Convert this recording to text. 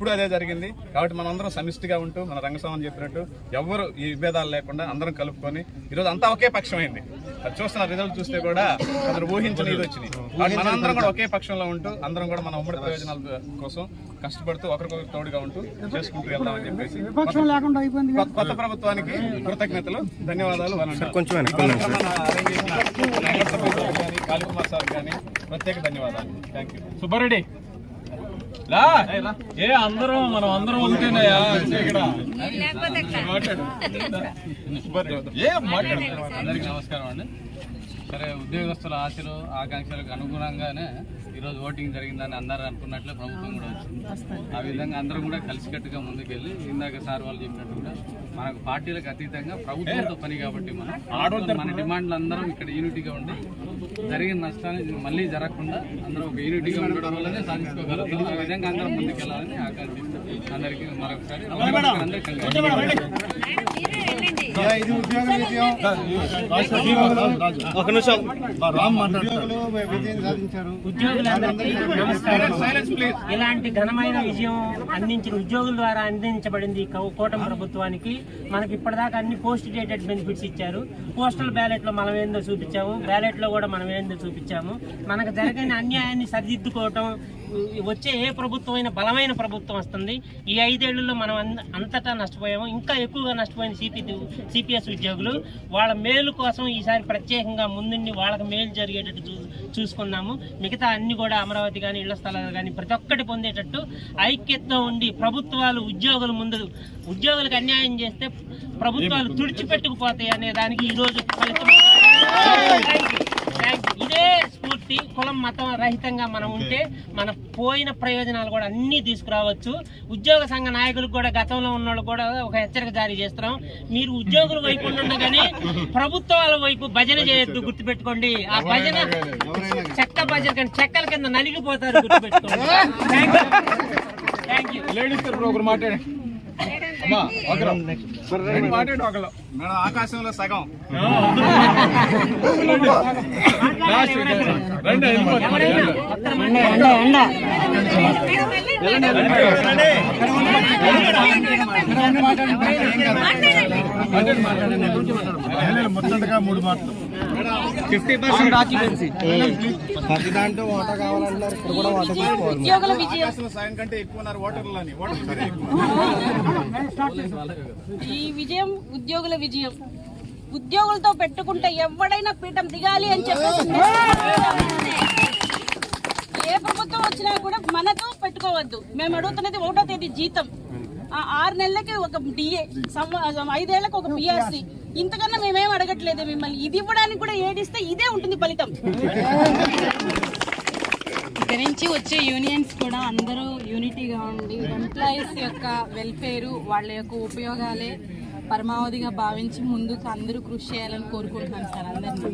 ఇప్పుడు అదే జరిగింది. కాబట్టి మనందరం సమిష్టిగా ఉంటూ మన రంగస్వామి చెప్పినట్టు ఎవరు ఈ విభేదాలు లేకుండా అందరం కలుపుకొని ఈరోజు అంతా ఒకే పక్షమైంది. అది చూస్తున్న రిజల్ట్ చూస్తే కూడా అందరు ఊహించని ఇది వచ్చినాయి కాబట్టి మనందరం కూడా ఒకే పక్షంలో ఉంటూ అందరం కూడా మన ఉమ్మడి ప్రయోజనాల కోసం కష్టపడుతూ ఒకరికొకరు తోడుగా ఉంటూ చేసుకుంటూ వెళ్దామని చెప్పేసి కొత్త- కొత్త ప్రభుత్వానికి కృతజ్ఞతలు ధన్యవాదాలు. కొంచెం కానీ, కాళీకుమార్ సార్ కానీ ప్రత్యేక ధన్యవాదాలు. థ్యాంక్ యూ సుబ్బారెడ్డి లా. ఏ అందరం మనం అందరం ఉంటేనయ్యా ఇక్కడ. ఏ మాట్లాడు. అందరికి నమస్కారం అండి. సరే ఉద్యోగస్తుల ఆశలు ఆకాంక్షలకు అనుగుణంగానే ఈరోజు ఓటింగ్ జరిగిందని అందరూ అనుకున్నట్లే ప్రభుత్వం కూడా వచ్చింది. ఆ విధంగా అందరం కూడా కలిసికట్టుగా ముందుకెళ్ళి ఇందాక సార్ వాళ్ళు చెప్పినట్టు కూడా మనకు పార్టీలకు అతీతంగా ప్రభుత్వంతో పని కాబట్టి మనం మన డిమాండ్లు అందరం ఇక్కడ యూనిటీగా ఉండి జరిగిన నష్టాన్ని మళ్ళీ జరగకుండా అందరం ఒక యూనిటీగా ఉండడం వల్లనే సాధించుకోగలుగుతాం. ఆ విధంగా అందరం ముందుకెళ్ళాలని ఆకాంక్షిస్తూ అందరికీ మరొకసారి అందరికీ ఒక నిమిషం. ఇలాంటి ఘనమైన విజయం అందించిన ఉద్యోగుల ద్వారా అందించబడింది కూటమి ప్రభుత్వానికి. మనకి ఇప్పటిదాకా అన్ని పోస్ట్ డేటెడ్ బెనిఫిట్స్ ఇచ్చారు. పోస్టల్ బ్యాలెట్లో మనం ఏందో చూపించాము. బ్యాలెట్లో కూడా మనం ఏందో చూపించాము. మనకు జరిగిన అన్యాయాన్ని సరిదిద్దుకోవటం వచ్చే ఏ ప్రభుత్వం అయినా బలమైన ప్రభుత్వం వస్తుంది. ఈ ఐదేళ్ళలో మనం అంతటా నష్టపోయాము. ఇంకా ఎక్కువగా నష్టపోయిన సిపి సిపిఎస్ ఉద్యోగులు వాళ్ళ మేలు కోసం ఈసారి ప్రత్యేకంగా ముందుండి వాళ్ళకి మేలు జరిగేటట్టు చూ చూసుకున్నాము. మిగతా అన్ని కూడా అమరావతి కానీ ఇళ్ళ స్థలాలు కానీ ప్రతి ఒక్కటి పొందేటట్టు ఐక్యతతో ఉండి ప్రభుత్వాలు ఉద్యోగుల ముందు ఉద్యోగులకు అన్యాయం చేస్తే ప్రభుత్వాలు తుడిచిపెట్టుకుపోతాయి అనే దానికి ఈరోజు ఫలితం. ఇదే స్ఫూర్తి కులం మతం రహితంగా మనం ఉంటే మన పోయిన ప్రయోజనాలు కూడా అన్ని తీసుకురావచ్చు. ఉద్యోగ సంఘ నాయకులకు కూడా గతంలో ఉన్న వాళ్ళు కూడా ఒక హెచ్చరిక జారీ చేస్తున్నాం. మీరు ఉద్యోగుల వైపు ఉండగానే ప్రభుత్వాల వైపు భజన చేయొద్దు గుర్తుపెట్టుకోండి. ఆ భజన చెక్క భజన కానీ చెక్కల కింద నలిగిపోతారు గుర్తుపెట్టుకోండి. థ్యాంక్ యూ లేడీస్ తరఫున ఒకరు మాట్లాడండి. మేడం ఆకాశంలో సగం. లాస్ట్ మూడు మాటలు ఫిఫ్టీ పర్సెంట్ ఆక్యుపెన్సీ ప్రతి దాంట్లో ఓట కావాలంటున్నారు ఇక్కడ కూడా ఓట తీసుకోవాలి ఉద్యోగుల విజయం సగం కంటే ఎక్కువ ఉన్నారు ఓటర్లు ఓటర్లు ఈ విజయం ఉద్యోగుల విజయం. ఉద్యోగులతో పెట్టుకుంటే ఎవడైనా పీఠం దిగాలి అని చెప్పేసి ఏ ప్రభుత్వం వచ్చినా కూడా మనతో పెట్టుకోవద్దు. మేము అడుగుతున్నది ఒకటో తేదీ జీతం. ఆ ఆరు నెలలకి ఒక డిఏ ఐదేళ్ళకు ఒక పిఆర్సి. ఇంతకన్నా మేమేం అడగట్లేదు మిమ్మల్ని. ఇది ఇవ్వడానికి కూడా ఏడిస్తే ఇదే ఉంటుంది ఫలితం. ఇక నుంచి వచ్చే యూనియన్స్ కూడా అందరూ యూనిటీగా ఉండి ఎంప్లాయీస్ యొక్క వెల్ఫేరు వాళ్ళ యొక్క ఉపయోగాలే పరమావధిగా భావించి ముందుకు అందరూ కృషి చేయాలని కోరుకుంటున్నాను సార్ అందరినీ.